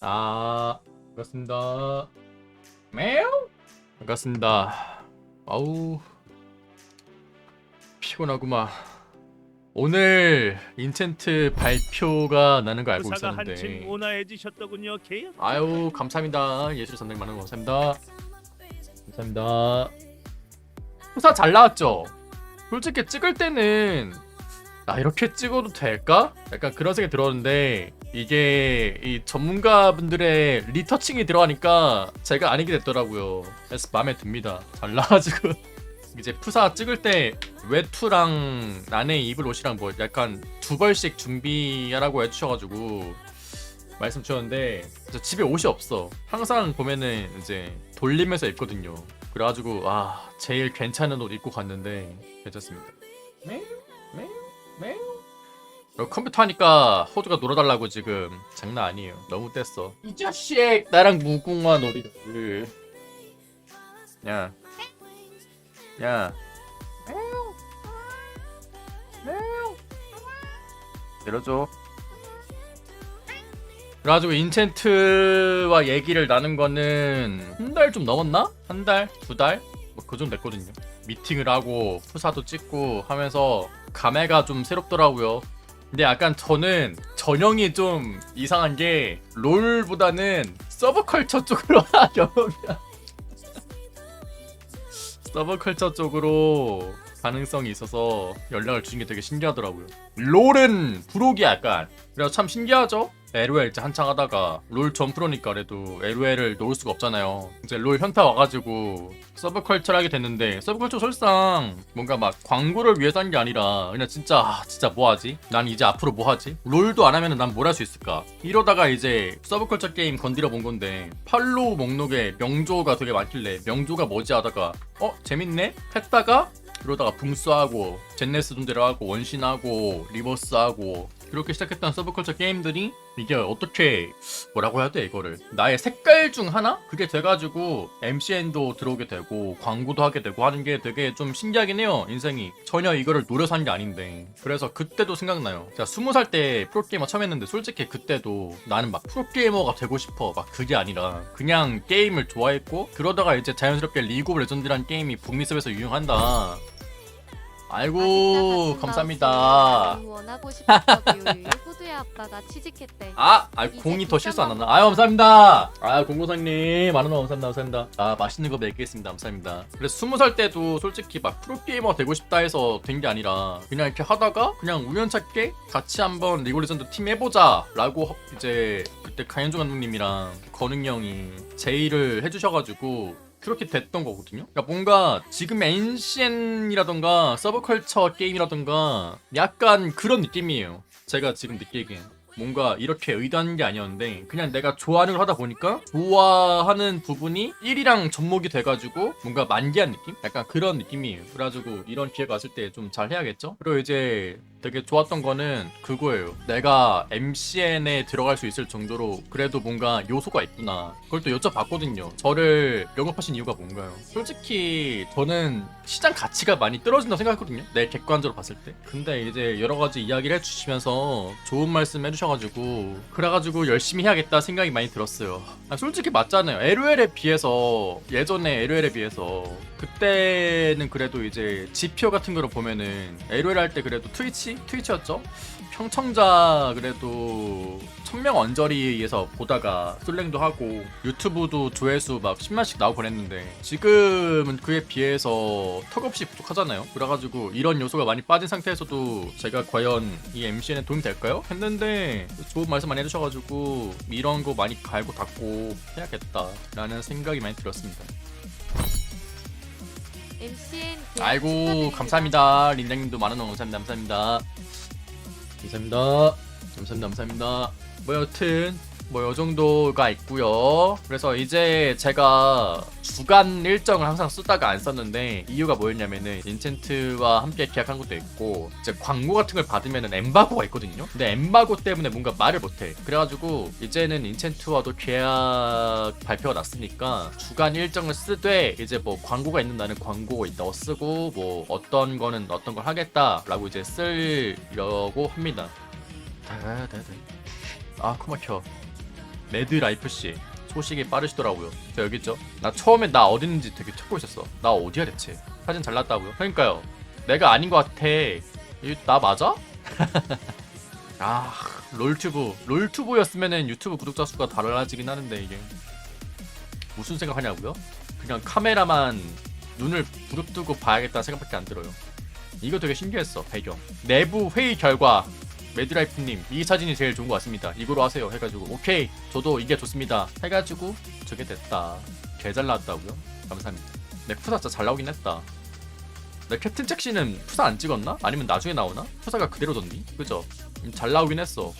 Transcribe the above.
아, 반갑습니다. 매우 반갑습니다. 아우 피곤하구만. 오늘 인챈트 발표가 나는 거 알고 한층 있었는데. 온화해지셨더군요, 개연. 아유 감사합니다. 예술 선생 많은 거 감사합니다. 감사합니다. 후사 잘 나왔죠? 솔직히 찍을 때는 나 이렇게 찍어도 될까? 약간 그런 생각이 들었는데 이게 이 전문가분들의 리터칭이 들어가니까 제가 아니게 됐더라고요. 그래서 마음에 듭니다. 잘 나와가지고 이제 푸사 찍을 때 외투랑 난에 입을 옷이랑 뭐 약간 두 벌씩 준비하라고 해주셔가지고 말씀 주셨는데 저 집에 옷이 없어. 항상 보면은 이제 돌리면서 입거든요. 그래가지고 아 제일 괜찮은 옷 입고 갔는데 괜찮습니다. 너 컴퓨터 하니까 호두가 놀아달라고 지금 장난 아니에요. 너무 뗐어. 이 자식 나랑 무궁화 놀이를. 야. 야. 내려줘. 그래가지고 인챈트와 얘기를 나눈 거는 한 달 좀 넘었나? 한 달? 두 달? 뭐 그 정도 됐거든요. 미팅을 하고 푸사도 찍고 하면서 감회가 좀 새롭더라고요. 근데 약간 저는 전형이 좀 이상한 게 롤보다는 서브컬처 쪽으로 하려면 서브컬처 쪽으로 가능성이 있어서 연락을 주신 게 되게 신기하더라고요. 롤은 부록이 약간 그래서 참 신기하죠? LOL 이제 한창 하다가 롤 전 프로니까 그래도 LOL을 놓을 수가 없잖아요. 이제 롤 현타 와가지고 서브컬처하게 됐는데 서브컬처 설상 뭔가 막 광고를 위해서 한 게 아니라 그냥 진짜 아, 진짜 뭐 하지? 난 이제 앞으로 뭐 하지? 롤도 안 하면 난 뭘 할 수 있을까? 이러다가 이제 서브컬처 게임 건드려 본 건데 팔로우 목록에 명조가 되게 많길래 명조가 뭐지 하다가 어 재밌네? 했다가 그러다가 붕스하고 젠네스 돈데라하고 원신하고 리버스하고 그렇게 시작했던 서브컬처 게임들이 이게 어떻게 뭐라고 해야 돼 이거를? 나의 색깔 중 하나? 그게 돼가지고 MCN도 들어오게 되고 광고도 하게 되고 하는 게 되게 좀 신기하긴 해요 인생이. 전혀 이거를 노려서 한 게 아닌데. 그래서 그때도 생각나요. 제가 스무 살때 프로게이머 처음 했는데 솔직히 그때도 나는 막 프로게이머가 되고 싶어. 막 그게 아니라 그냥 게임을 좋아했고 그러다가 이제 자연스럽게 리그 오브 레전드라는 게임이 북미 섭에서 유행한다 아이고 감사합니다 원하고 싶었다고요. 호두의 아빠가 취직했대. 아, 아 공이 더 실수 안 하나? 아유 감사합니다. 아 공고사님 많은 거 감사합니다, 감사합니다. 아 맛있는 거 먹겠습니다, 감사합니다. 그래서 스무 살 때도 솔직히 막 프로 게이머 되고 싶다 해서 된 게 아니라 그냥 이렇게 하다가 그냥 우연찮게 같이 한번 리그 레전드 팀 해보자라고 이제 그때 강현종 감독님이랑 건웅 형이 제의를 해주셔가지고 그렇게 됐던 거거든요. 그러니까 뭔가 지금 NCN이라던가 서브컬처 게임이라던가 약간 그런 느낌이에요. 제가 지금 느끼기엔. 뭔가 이렇게 의도한 게 아니었는데 그냥 내가 좋아하는 걸 하다 보니까 좋아하는 부분이 1이랑 접목이 돼가지고 뭔가 만개한 느낌? 약간 그런 느낌이에요. 그래가지고 이런 기회가 왔을 때 좀 잘 해야겠죠? 그리고 이제 되게 좋았던 거는 그거예요. 내가 MCN에 들어갈 수 있을 정도로 그래도 뭔가 요소가 있구나. 그걸 또 여쭤봤거든요. 저를 영업하신 이유가 뭔가요? 솔직히 저는 시장 가치가 많이 떨어진다고 생각했거든요. 내 객관적으로 봤을 때. 근데 이제 여러 가지 이야기를 해주시면서 좋은 말씀 해주셔가지고 그래가지고 열심히 해야겠다 생각이 많이 들었어요. 아, 솔직히 맞잖아요. LOL에 비해서 예전에 LOL에 비해서 그때는 그래도 이제 지표 같은 거를 보면은 LOL 할 때 그래도 트위치 트위치였죠. 평청자 그래도 천명 언저리에서 보다가 솔랭도 하고 유튜브도 조회수 막 10만씩 나오고 그랬는데 지금은 그에 비해서 턱없이 부족하잖아요 그래가지고 이런 요소가 많이 빠진 상태에서도 제가 과연 이 MCN에 도움이 될까요? 했는데 좋은 말씀 많이 해주셔가지고 이런 거 많이 갈고 닦고 해야겠다 라는 생각이 많이 들었습니다 MCN 아이고 감사합니다. 린장님도 많은 원 감사합니다 감사합니다. 감사합니다. 감사합니다. 감사합니다. 뭐 여튼 뭐 요 정도가 있고요. 그래서 이제 제가 주간 일정을 항상 쓰다가 안 썼는데 이유가 뭐였냐면은 인챈트와 함께 계약한 것도 있고 이제 광고 같은 걸 받으면은 엠바고가 있거든요. 근데 엠바고 때문에 뭔가 말을 못해. 그래가지고 이제는 인챈트와도 계약 발표가 났으니까 주간 일정을 쓰되 이제 뭐 광고가 있는 날은 광고 있다고 쓰고 뭐 어떤 거는 어떤 걸 하겠다라고 이제 쓰려고 합니다. 아 코막혀 매드라이프 씨 소식이 빠르시더라고요. 저 여기 있죠. 나 처음에 나 어디 있는지 되게 찾고 있었어. 나 어디야 대체? 사진 잘 났다고요? 그러니까요. 내가 아닌 것 같아. 이, 나 맞아? 아 롤튜브 롤튜브였으면은 유튜브 구독자 수가 달라지긴 하는데 이게 무슨 생각하냐고요? 그냥 카메라만 눈을 부릅뜨고 봐야겠다는 생각밖에 안 들어요. 이거 되게 신기했어 배경 내부 회의 결과 매드라이프님 이 사진이 제일 좋은 것 같습니다. 이거로 하세요. 해가지고 오케이. 저도 이게 좋습니다. 해가지고 저게 됐다. 개 잘 나왔다고요? 감사합니다. 내 푸사 진짜 잘 나오긴 했다. 내 캡틴 잭시는 푸사 안 찍었나? 아니면 나중에 나오나? 푸사가 그대로던니? 그죠? 음, 잘 나오긴 했어